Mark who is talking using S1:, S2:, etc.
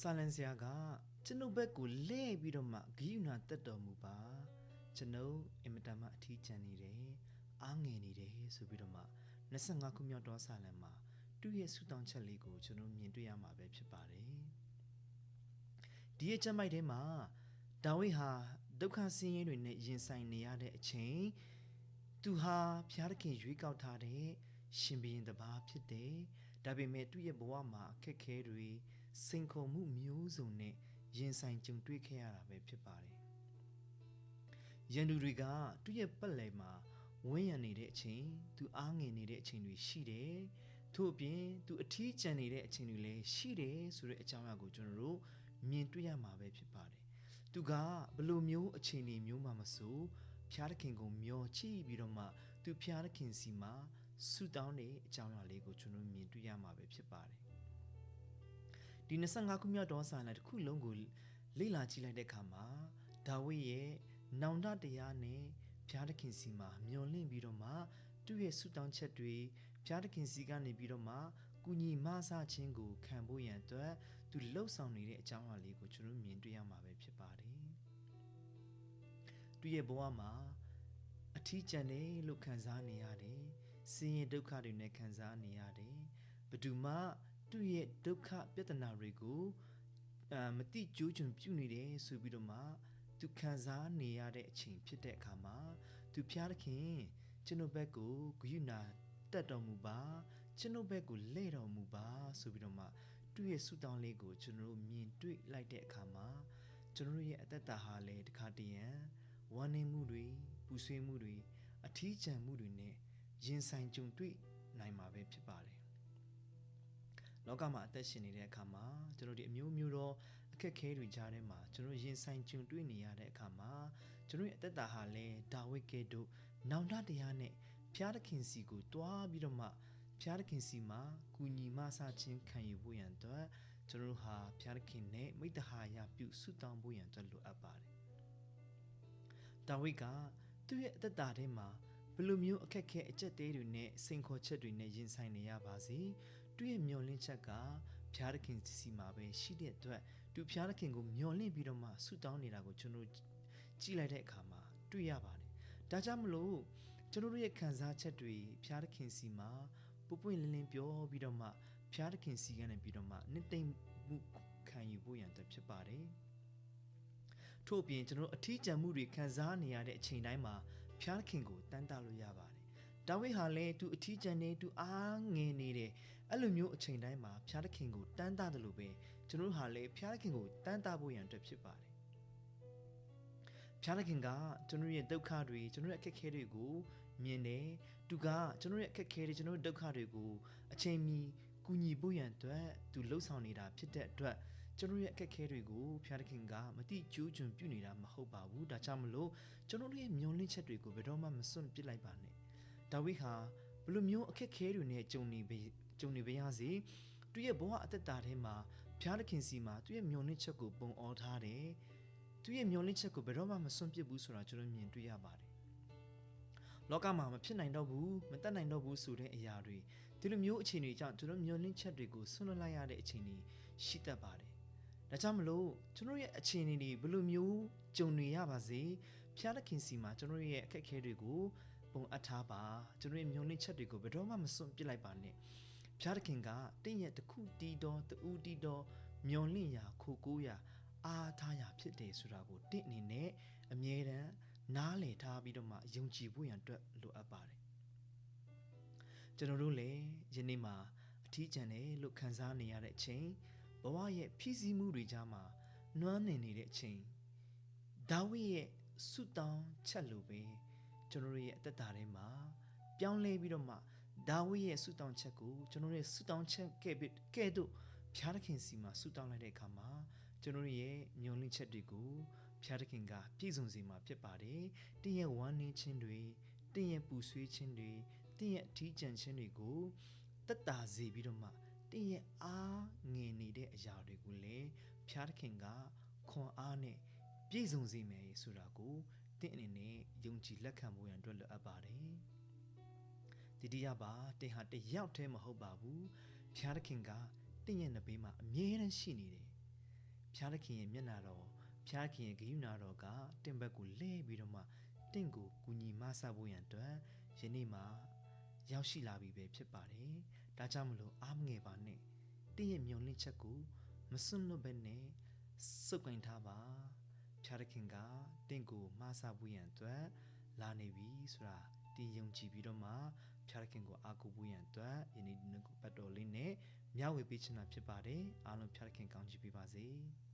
S1: ဆာလန်ဆရာကကျွန်ုပ်ဘက်ကိုလဲ့ပြီးတော့မှဂိယူနာတက်တော်မူပါကျွန်ုပ်အင်မတန်မှအထီးကျန်နေတယ်အားငယ်နေတယ်ဆိုပြီးတော့မှ25ခုမြောက်တော်ဆာလန်မှာသူ့ရဲ့ဆုတောင်းချက်လေးကိုကျွန်တော်မြင်တွေ့ရမှာပဲဖြစ်ပါတယ်ဒီရဲ့ချက်မိုက်ထဲမှာဒါဝိဒ်ဟာဒုက္ခဆင်းရဲတွေနဲ့ရင်ဆိုင်နေရတဲ့အချိန်သူဟာဖျားသခင်ရွေးကောက်ထားတဲ့ရှင်ဘုရင်တစ်ပါးဖြစ်တယ်ဒါပေမဲ့သူ့ရဲ့ဘဝမှာအခက်အခဲတွေ စိန်ခေါ်မှုမျိုးစုံနဲ့ရင်ဆိုင်ကြုံတွေ့ခဲ့ရတာပဲဖြစ်ပါတယ်။ရန်သူတွေကသူ့ရဲ့ပတ်လည်မှာဝန်းရံနေတဲ့အချိန်သူအားငယ်နေတဲ့အချိန်တွေရှိတယ်။ထို့အပြင်သူအထီးကျန်နေတဲ့အချိန်တွေလည်းရှိတယ်ဆိုတဲ့အကြောင်းအရာကိုကျွန်တော်တို့မြင်တွေ့ရမှာပဲဖြစ်ပါတယ်။သူကဘလို့မျိုးအခြေအနေမျိုးမှမဆိုဖျားသခင်ကိုမျောချိပြီးတော့မှသူဖျားသခင်စီမှာဆုတောင်းတဲ့အကြောင်းအရာလေးကိုကျွန်တော်မြင်တွေ့ရမှာပဲဖြစ်ပါတယ် ဒီ25ခုမြောက်တော်ဆာလတစ်ခုလုံးကိုလေ့လာကြည့်လိုက်တဲ့အခါမှာဒါဝိဒ်ရဲ့နောင်တတရားနဲ့ဘုရားသခင်စီမှာမျော်လင့်ပြီးတော့မှသူ့ရဲ့ဆုတောင်းချက်တွေဘုရားသခင်စီကနေပြီးတော့မှကုညီမဆခြင်းကိုခံဖို့ရန်အတွက်သူလှုပ်ဆောင်နေတဲ့အကြောင်းအရာလေးကိုကျွန်တော်မြင်တွေ့ရမှာပဲဖြစ်ပါတယ်သူ့ရဲ့ဘဝမှာအထီးကျန်တယ်လို့ခံစားနေရတယ်။ဆင်းရဲဒုက္ခတွေနဲ့ခံစားနေရတယ်။ဘယ်သူမှ သူ့ရဲ့ဒုက္ခပြဿနာတွေကိုအာမတိကြိုးချွန်ပြုနေတယ်ဆိုပြီးတော့မှသူခံစားနေရတဲ့အချိန်ဖြစ်တဲ့အခါမှာသူဖျားသခင်ကျွန်ုပ်ဘက်ကိုဂယုဏတက်တော်မူပါကျွန်ုပ်ဘက်ကိုလဲ့တော်မူပါဆိုပြီးတော့မှသူ့ရဲ့ဆုတောင်းလေးကိုကျွန်တော်တို့မြင်တွေ့လိုက်တဲ့အခါမှာကျွန်တော်တို့ရဲ့အသက်တာဟာလည်းတခါတည်းရန်ဝမ်းနည်းမှုတွေပူဆွေးမှုတွေအထီးကျန်မှုတွေနဲ့ရင်ဆိုင်ကြုံတွေ့နိုင်မှာပဲဖြစ်ပါတယ် လောကမှာအသက်ရှင်နေတဲ့အခါမှာကျွန်တော်ဒီအမျိုးမျိုးသောအခက်ခဲတွေကြားထဲမှာကျွန်တော်ရင်ဆိုင်ကြုံတွေ့နေရတဲ့အခါမှာကျွန်တော်ရဲ့အသက်တာဟာလည်းဒါဝိဒ်ကဲ့သို့နောင်တတရားနဲ့ဖျားသခင်စီကိုတွားပြီးတော့မှဖျားသခင်စီမှာကုညီမဆခြင်းခံယူဖို့ရန်အတွက်ကျွန်တော်တို့ဟာဖျားသခင်နဲ့မိတ္တဟာယပြုဆုတောင်းဖို့ရန်အတွက်လိုအပ်ပါတယ်ဒါဝိဒ်ကသူ့ရဲ့အသက်တာထဲမှာဘယ်လိုမျိုးအခက်ခဲအကျက်သေးတွေနဲ့စိန်ခေါ်ချက်တွေနဲ့ရင်ဆိုင်နေရပါစေ သူ့ရဲ့မျောလင့်ချက်ကဖျားသခင်စီမှာပဲရှိတဲ့အတွက်သူဖျားသခင်ကိုမျောလင့်ပြီးတော့မှဆုတောင်းနေတာကိုကျွန်တော်ကြည့်လိုက်တဲ့အခါမှာတွေ့ရပါတယ်ဒါကြောင့်မလို့ကျွန်တော်တို့ရဲ့ခံစားချက်တွေဖျားသခင်စီမှာပပွင့်လင်းလင်းပြောပြီးတော့မှဖျားသခင်စီကနေပြီးတော့မှနှစ်သိမ့်မှုခံယူဖို့ရန်အတွက်ဖြစ်ပါတယ်ထို့ပြင်ကျွန်တော်အထီးကျန်မှုတွေခံစားနေရတဲ့အချိန်တိုင်းမှာဖျားခင်ကိုတန်တလို့ရပါတယ်။ဒါဝိဒ်ဟာလည်းသူအထီးကျန်နေသူအားငယ်နေတယ် အဲ့လိုမျိုးအချိန်တိုင်းမှာဖျားခင်ကိုတန်တတယ်လို့ပဲကျွန်တော်ဟာလည်းဖျားခင်ကိုတန်တဖို့ရန်အတွက်ဖြစ်ပါတယ်။ဖျားခင်ကကျွန်တော်ရဲ့ဒုက္ခတွေကျွန်တော်ရဲ့အခက်အခဲတွေကိုမြင်တယ်။သူကကျွန်တော်ရဲ့အခက်အခဲတွေကျွန်တော်ရဲ့ဒုက္ခတွေကိုအချိန်မီကူညီဖို့ရန်အတွက်သူလှုပ်ဆောင်နေတာဖြစ်တဲ့အတွက်ကျွန်တော်ရဲ့အခက်အခဲတွေကိုဖျားသခင်ကမတိကျိုးချွန်ပြုနေတာမဟုတ်ပါဘူးဒါကြောင့်မလို့ကျွန်တော်တို့ရဲ့မျောလင့်ချက်တွေကိုဘယ်တော့မှမစွန့်ပစ်လိုက်ပါနဲ့ဒါဝိဒ်ဟာဘယ်လိုမျိုးအခက်အခဲတွေနဲ့ကြုံနေ ကြုံနေပါရစေသူရဲ့ဘဝအသက်တာထဲမှာဖျားသခင်စီမှာသူရဲ့မျောလင့်ချက်ကိုပုံအောထားတယ်သူရဲ့မျောလင့်ချက်ကိုဘယ်တော့မှမစွန့်ပစ်ဘူးဆိုတာကျွန်တော်မြင်တွေ့ရပါတယ်လောကမှာမဖြစ်နိုင်တော့ဘူးမတတ်နိုင်တော့ဘူးဆိုတဲ့အရာတွေဒီလိုမျိုးအခြေအနေကြောင့်ကျွန်တော်မျောလင့်ချက်တွေကိုဆွန့်လွတ်လိုက်ရတဲ့အခြေအနေရှိတတ်ပါတယ်ဒါကြောင့်မလို့ကျွန်တော်ရဲ့အခြေအနေတွေဘယ်လိုမျိုးကြုံနေရပါစေဖျားသခင်စီမှာကျွန်တော်ရဲ့အခက်အခဲတွေကိုပုံအပ်ထားပါကျွန်တော်ရဲ့မျောလင့်ချက်တွေကိုဘယ်တော့မှမစွန့်ပစ်လိုက်ပါနဲ့ ဖျားသခင်ကတင့်ရဲ့တခုတီးတော်တူတီးတော်မျောလင့်ရာခိုကိုးရာအားထားရာဖြစ်တယ်ဆိုတာကိုတင့်အနေနဲ့အမြဲတမ်းနားလည်ထားပြီးတော့မှယုံကြည်ဖို့ရန်အတွက်လိုအပ်ပါတယ်ကျွန်တော်တို့လည်းယနေ့မှာအထီးကျန်တယ်လို့ခံစားနေရတဲ့အချိန်ဘဝရဲ့ဖြည့်ဆည်းမှုတွေကြားမှာနွမ်းနယ်နေတဲ့အချိန်ဒါဝိရဲ့ဆုတောင်းချက်လိုပဲကျွန်တော်ရဲ့အသက်တာထဲမှာပြောင်းလဲပြီးတော့မှ ဒါဝိရဲ့ဆုတောင်းချက်ကိုကျွန်တော်ရဲ့ဆုတောင်းချက်ကဲ့ပြီးကဲ့သို့ဖျားသခင်စီမှာဆုတောင်းလိုက်တဲ့အခါမှာကျွန်တော်ရဲ့ညွန်လင့်ချက်တွေကိုဖျားသခင်ကပြည့်စုံစေမှာဖြစ်ပါတယ်။တင်းရဲ့ဝမ်းနည်းခြင်းတွေတင်းရဲ့ပူဆွေးခြင်းတွေတင်းရဲ့အထီးကျန်ခြင်းတွေကိုတက်တာစေပြီးတော့မှတင်းရဲ့အားငယ်နေတဲ့အရာတွေကိုလည်းဖျားသခင်ကခွန်အားနဲ့ပြည့်စုံစေမယ်ဆိုတာကိုတင်းအနေနဲ့ယုံကြည်လက်ခံဖို့ရန်အတွက်လိုအပ်ပါတယ်။ တတိယပါတင်းဟာတယောက်တည်းမဟုတ်ပါဘူး။ဖျားသခင်ကတင်းရဲ့နဘေးမှာအမြဲတမ်းရှိနေတယ်။ဖျားသခင်ရဲ့မျက်နာတော်ဖျားသခင်ရဲ့ဂရုဏာတော်ကတင့်ဘက်ကိုလှည့်ပြီးတော့မှတင့်ကိုကူညီမဆဖို့ရန်အတွက်ယနေ့မှာရောက်ရှိလာပြီပဲဖြစ်ပါတယ်ဒါကြောင့်မလို့အားမငယ်ပါနဲ့တင့်ရဲ့မျောလင့်ချက်ကိုမစွန့်လွတ်ဘဲနဲ့စုပ်ကိုင်ထားပါဖျားသခင်ကတင့်ကိုမဆဖို့ရန်အတွက်လာနေပြီဆိုတာတင်ယုံကြည်ပြီးတော့မှ ဖျားသခင်ကိုအားကိုးဖို့ရန်အတွက်ယနေ့ဒီနေ့ပတ်တော်လေးနဲ့မျှဝေပေးချင်တာဖြစ်ပါတယ်အားလုံးဖျားသခင်ကောင်းချီးပေးပါစေ။